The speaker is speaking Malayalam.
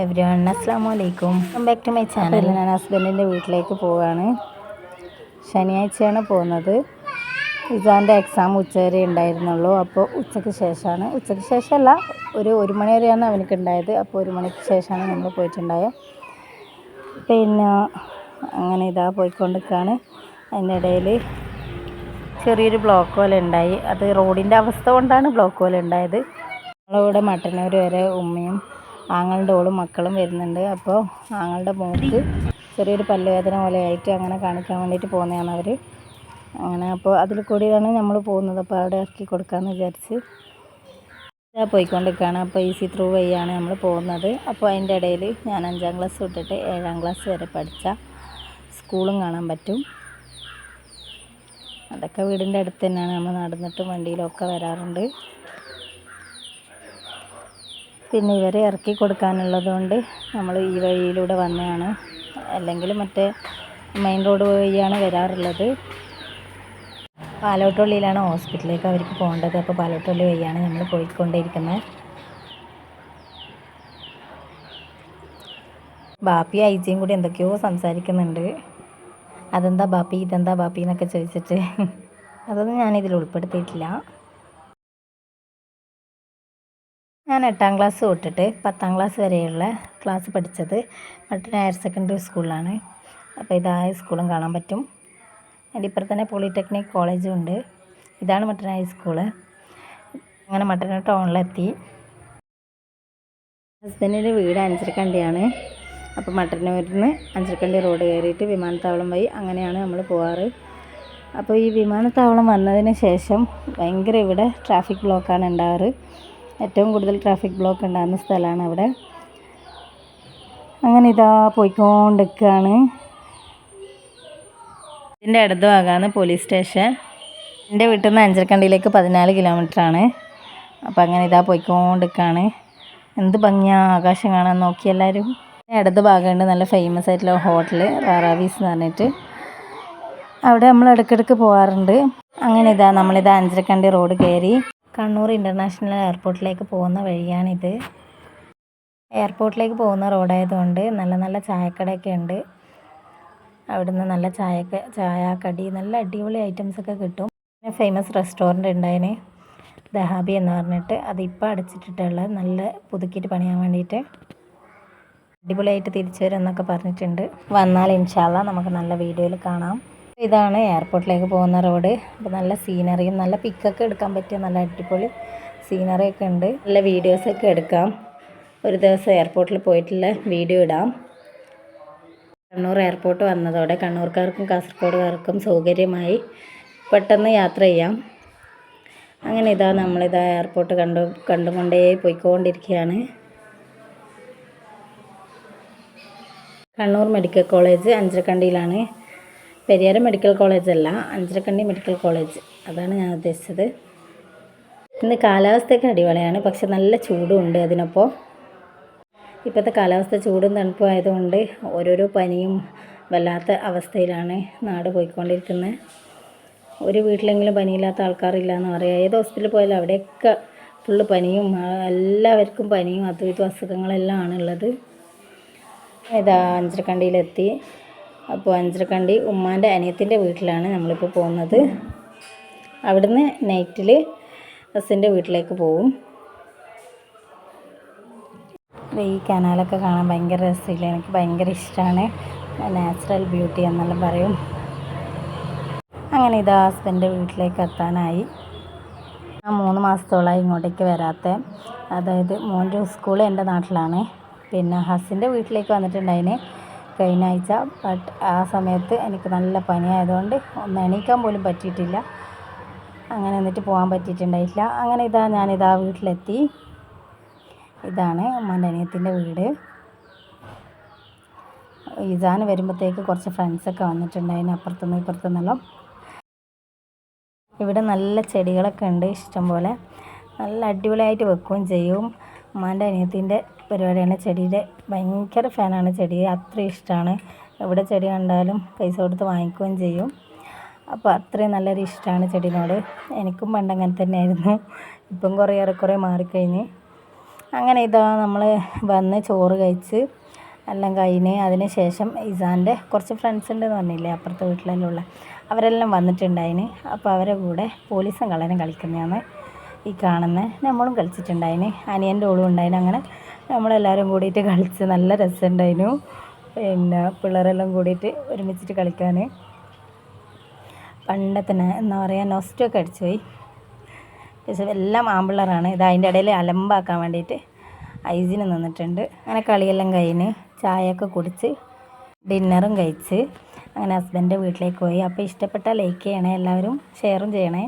എവരിവൺ അസ്സാം വലൈക്കും ബാക്ക് ടു മൈ ചാനൽ ഞാൻ ഹസ്ബൻഡിന്റെ വീട്ടിലേക്ക് പോവുകയാണ് ശനിയാഴ്ചയാണ് പോകുന്നത്. ഇസാന്റെ എക്സാം ഉച്ചവരെ ഉണ്ടായിരുന്നുള്ളൂ. അപ്പോൾ ഉച്ചയ്ക്ക് ശേഷമാണ്. ഉച്ചയ്ക്ക് ശേഷമല്ല ഒരു ഒരു മണി വരെയാണ് അവനക്ക് ഉണ്ടായത്. അപ്പോൾ ഒരു മണിക്ക് ശേഷമാണ് നമ്മൾ പോയിട്ടുണ്ടായത് പിന്നെ അങ്ങനെ ഇതാ പോയിക്കൊണ്ടിരിക്കുകയാണ് അതിന്റെ ഇടയിൽ ചെറിയൊരു ബ്ലോക്ക് പോലെ ഉണ്ടായി. അത് റോഡിന്റെ അവസ്ഥ കൊണ്ടാണ് ബ്ലോക്ക് പോലെ ഉണ്ടായത്. നമ്മളിവിടെ മട്ടന്നൂർ വരെ ഉമ്മയും ആങ്ങളുടെ ഓളും മക്കളും വരുന്നുണ്ട്. അപ്പോൾ ആങ്ങളുടെ മോൾക്ക് ചെറിയൊരു പല്ലുവേദന പോലെ ആയിട്ട് അങ്ങനെ കാണിക്കാൻ വേണ്ടിയിട്ട് പോകുന്നതാണ് അവർ അങ്ങനെ അപ്പോൾ അതിൽ കൂടിയാണ് നമ്മൾ പോകുന്നത്. അപ്പോൾ അവിടെ ഇറക്കി കൊടുക്കാമെന്ന് വിചാരിച്ച് ഇതാ പോയിക്കൊണ്ടിരിക്കുകയാണ് അപ്പോൾ ഈസി ത്രൂ വഴിയാണ് നമ്മൾ പോകുന്നത്. അപ്പോൾ അതിന്റെ ഇടയിൽ ഞാൻ അഞ്ചാം ക്ലാസ് തൊട്ടിട്ട് ഏഴാം ക്ലാസ് വരെ പഠിച്ച സ്കൂളും കാണാൻ പറ്റും. അതൊക്കെ വീടിന്റെ അടുത്ത് തന്നെയാണ്. നമ്മൾ നടന്നിട്ടും വണ്ടിയിലൊക്കെ വരാറുണ്ട്. പിന്നെ ഇവരെ ഇറക്കി കൊടുക്കാനുള്ളതുകൊണ്ട് നമ്മൾ ഈ വഴിയിലൂടെ വന്നതാണ്. അല്ലെങ്കിൽ മറ്റേ മെയിൻ റോഡ് വഴിയാണ് വരാറുള്ളത്. പാലോട്ടുള്ളിയിലാണ് ഹോസ്പിറ്റലിലേക്ക് അവർക്ക് പോകേണ്ടത്. അപ്പോൾ പാലോട്ടുള്ളി വഴിയാണ് നമ്മൾ പോയിക്കൊണ്ടിരിക്കുന്നത് ബാപ്പി ഐജിയും കൂടി എന്തൊക്കെയോ സംസാരിക്കുന്നുണ്ട്. അതെന്താ ബാപ്പി? ഇതെന്താ ബാപ്പി? എന്നൊക്കെ ചോദിച്ചിട്ട്. അതൊന്നും ഞാനിതിൽ ഉൾപ്പെടുത്തിയിട്ടില്ല. ഞാൻ എട്ടാം ക്ലാസ് തൊട്ടിട്ട് പത്താം ക്ലാസ് വരെയുള്ള ക്ലാസ് പഠിച്ചത് മട്ടൻ ഹയർ സെക്കൻഡറി സ്കൂളിലാണ് അപ്പോൾ ഇതായ സ്കൂളും കാണാൻ പറ്റും. അതിന്റെ ഇപ്പുറത്ത് തന്നെ പോളിടെക്നിക് കോളേജും ഉണ്ട്. ഇതാണ് മട്ടൻ ഹൈസ്കൂൾ അങ്ങനെ മട്ടൻ ടൗണിലെത്തി ഹസ്ബൻഡിന്റെ വീട് അഞ്ചരക്കണ്ടിയാണ്. അപ്പോൾ മട്ടന്നൂരിൽ നിന്ന് അഞ്ചരക്കണ്ടി റോഡ് കയറിയിട്ട് വിമാനത്താവളം വഴി അങ്ങനെയാണ് നമ്മൾ പോവാറ്. അപ്പോൾ ഈ വിമാനത്താവളം വന്നതിന് ശേഷം ഭയങ്കര ഇവിടെ ട്രാഫിക് ബ്ലോക്കാണ് ഉണ്ടാവാറ്. ഏറ്റവും കൂടുതൽ ട്രാഫിക് ബ്ലോക്ക് ഉണ്ടാകുന്ന സ്ഥലമാണ് അവിടെ. അങ്ങനെ ഇതാ പോയിക്കൊണ്ടിരിക്കുകയാണ്. ഇതിന്റെ അടുത്ത് ഭാഗമാണ് പോലീസ് സ്റ്റേഷൻ. എന്റെ വീട്ടിൽ നിന്ന് അഞ്ചരക്കണ്ടിയിലേക്ക് പതിനാല് കിലോമീറ്ററാണ്. അപ്പോൾ അങ്ങനെ ഇതാ പോയിക്കൊണ്ടിരിക്കുകയാണ്. എന്ത് ഭംഗിയാ ആകാശം കാണാൻ നോക്കി എല്ലാവരും. ഇടത് ഭാഗമുണ്ട് നല്ല ഫേമസ് ആയിട്ടുള്ള ഹോട്ടൽ റാറാവീസ് എന്ന് പറഞ്ഞിട്ട്. അവിടെ നമ്മൾ ഇടയ്ക്കിടയ്ക്ക് പോകാറുണ്ട്. അങ്ങനെ ഇതാ നമ്മളിതാ അഞ്ചരക്കണ്ടി റോഡ് കയറി. കണ്ണൂർ ഇന്റർനാഷണൽ എയർപോർട്ടിലേക്ക് പോകുന്ന വഴിയാണിത്. എയർപോർട്ടിലേക്ക് പോകുന്ന റോഡായതുകൊണ്ട് നല്ല നല്ല ചായക്കടയൊക്കെ ഉണ്ട്. അവിടുന്ന് നല്ല ചായക്ക ചായ കടി നല്ല അടിപൊളി ഐറ്റംസ് ഒക്കെ കിട്ടും. പിന്നെ ഫേമസ് റെസ്റ്റോറന്റ് ഉണ്ടായിന് ദഹാബി എന്ന് പറഞ്ഞിട്ട് അതിപ്പോൾ അടച്ചിട്ടിട്ടുള്ളത് നല്ല പുതുക്കിയിട്ട് പണിയാൻ വേണ്ടിയിട്ട്. അടിപൊളിയായിട്ട് തിരിച്ചു വരും എന്നൊക്കെ പറഞ്ഞിട്ടുണ്ട്. വന്നാൽ ഇൻഷാല്ല നമുക്ക് നല്ല വീഡിയോയിൽ കാണാം. ഇതാണ് എയർപോർട്ടിലേക്ക് പോകുന്ന റോഡ്. അപ്പോൾ നല്ല സീനറിയും നല്ല പിക്കൊക്കെ എടുക്കാൻ പറ്റിയ നല്ല അടിപൊളി സീനറിയൊക്കെ ഉണ്ട്. നല്ല വീഡിയോസൊക്കെ എടുക്കാം. ഒരു ദിവസം എയർപോർട്ടിൽ പോയിട്ടുള്ള വീഡിയോ ഇടാം. കണ്ണൂർ എയർപോർട്ട് വന്നതോടെ കണ്ണൂർക്കാർക്കും കാസർഗോഡുകാർക്കും സൗകര്യമായി പെട്ടെന്ന് യാത്ര ചെയ്യാം. അങ്ങനെ ഇതാ നമ്മളിതാ എയർപോർട്ട് കണ്ടു കണ്ടുകൊണ്ടേ പോയിക്കൊണ്ടിരിക്കുകയാണ്. കണ്ണൂർ മെഡിക്കൽ കോളേജ് അഞ്ചരക്കണ്ടിയിലാണ്. പെരിയാരം മെഡിക്കൽ കോളേജ് അല്ല അഞ്ചരക്കണ്ണി മെഡിക്കൽ കോളേജ്. അതാണ് ഞാൻ ഉദ്ദേശിച്ചത്. ഇന്ന് കാലാവസ്ഥയൊക്കെ അടിപൊളിയാണ് പക്ഷെ നല്ല ചൂടും ഉണ്ട് അതിനൊപ്പം. ഇപ്പോഴത്തെ കാലാവസ്ഥ ചൂടും തണുപ്പും ആയതുകൊണ്ട് ഓരോരോ പനിയും വല്ലാത്ത അവസ്ഥയിലാണ് നാട് പോയിക്കൊണ്ടിരിക്കുന്നത് ഒരു വീട്ടിലെങ്കിലും പനിയില്ലാത്ത ആൾക്കാരില്ല എന്ന് പറയാം. ഏത് ഹോസ്പിറ്റലിൽ പോയാലും അവിടെയൊക്കെ ഫുള്ള് പനിയും എല്ലാവർക്കും പനിയും അതും ഇതും അസുഖങ്ങളെല്ലാം ആണുള്ളത്. ഇതാ അഞ്ചരക്കണ്ടിയിലെത്തി അപ്പോൾ അഞ്ചരക്കണ്ടി ഉമ്മാന്റെ അനിയത്തിന്റെ വീട്ടിലാണ് നമ്മളിപ്പോൾ പോകുന്നത്. അവിടുന്ന് നൈറ്റിൽ ബസ്സിന്റെ വീട്ടിലേക്ക് പോവും. ഈ കനാലൊക്കെ കാണാൻ ഭയങ്കര രസമില്ല? എനിക്ക് ഭയങ്കര ഇഷ്ടമാണ് നാച്ചുറൽ ബ്യൂട്ടി എന്നെല്ലാം പറയും. അങ്ങനെ ഇത് ഹസ്ബന്റെ വീട്ടിലേക്ക് എത്താനായി. ഞാൻ മൂന്ന് മാസത്തോളമായി ഇങ്ങോട്ടേക്ക് വരാത്ത. അതായത് മോന്റെ സ്കൂൾ എന്റെ നാട്ടിലാണ്. പിന്നെ ഹസിന്റെ വീട്ടിലേക്ക് വന്നിട്ടുണ്ടായിന്. കഴിഞ്ഞ ആഴ്ച ബട്ട് ആ സമയത്ത് എനിക്ക് നല്ല പനിയായതുകൊണ്ട് ഒന്ന് എണീക്കാൻ പോലും പറ്റിയിട്ടില്ല. അങ്ങനെ എന്നിട്ട് പോകാൻ പറ്റിയിട്ടുണ്ടായിട്ടില്ല. അങ്ങനെ ഇതാ ഞാനിതാ വീട്ടിലെത്തി. ഇതാണ് ഉമ്മാന്റെ അനിയത്തിന്റെ വീട്. ഇസാൻ വരുമ്പോഴത്തേക്ക് കുറച്ച് ഫ്രണ്ട്സൊക്കെ വന്നിട്ടുണ്ടായിരുന്നു അപ്പുറത്തുനിന്ന് ഇപ്പുറത്തുനിന്നെല്ലാം. ഇവിടെ നല്ല ചെടികളൊക്കെ ഉണ്ട് ഇഷ്ടംപോലെ നല്ല അടിപൊളിയായിട്ട് വെക്കുകയും ചെയ്യും. ഉമ്മാന്റെ അനിയത്തിന്റെ പരിപാടിയാണ്. ചെടിയുടെ ഭയങ്കര ഫാനാണ്. ചെടി അത്രയും ഇഷ്ടമാണ് എവിടെ ചെടി കണ്ടാലും പൈസ കൊടുത്ത് വാങ്ങിക്കുകയും ചെയ്യും. അപ്പോൾ അത്രയും നല്ലൊരു ഇഷ്ടമാണ് ചെടിനോട്. എനിക്കും പണ്ട് അങ്ങനെ തന്നെയായിരുന്നു. ഇപ്പം കുറേ ഏറെക്കുറെ മാറിക്കഴിഞ്ഞ്. അങ്ങനെ ഇതാ നമ്മൾ വന്ന് ചോറ് കഴിച്ച് എല്ലാം കഴിഞ്ഞ് അതിന് ശേഷം ഇസാന്റെ കുറച്ച് ഫ്രണ്ട്സ് ഉണ്ടെന്ന് പറഞ്ഞില്ലേ അപ്പുറത്തെ വീട്ടിലെല്ലാം ഉള്ള. അവരെല്ലാം വന്നിട്ടുണ്ടായിന്. അപ്പോൾ അവരെ കൂടെ പോലീസും കള്ളനും കളിക്കുന്നതാണ് ഈ കാണുന്ന നമ്മളും കളിച്ചിട്ടുണ്ടായിന്. അനിയന്റെ ഓളും ഉണ്ടായിന്. അങ്ങനെ നമ്മളെല്ലാവരും കൂടിയിട്ട് കളിച്ച് നല്ല രസമുണ്ടായിരുന്നു. പിന്നെ പിള്ളേരെല്ലാം കൂടിയിട്ട് ഒരുമിച്ചിട്ട് കളിക്കാൻ പണ്ടത്തെ എന്താ പറയുക നൊസ്റ്റൊക്കെ അടിച്ചു പോയി. പക്ഷേ എല്ലാം ആമ്പിള്ളറാണ് ഇത് അതിന്റെ ഇടയിൽ അലമ്പാക്കാൻ വേണ്ടിയിട്ട് ഐസിന് നിന്നിട്ടുണ്ട്. അങ്ങനെ കളിയെല്ലാം കഴിഞ്ഞ് ചായയൊക്കെ കുടിച്ച് ഡിന്നറും കഴിച്ച് അങ്ങനെ ഹസ്ബന്റെ വീട്ടിലേക്ക് പോയി. അപ്പോൾ ഇഷ്ടപ്പെട്ട ലൈക്ക് ചെയ്യണേ എല്ലാവരും ഷെയറും ചെയ്യണേ.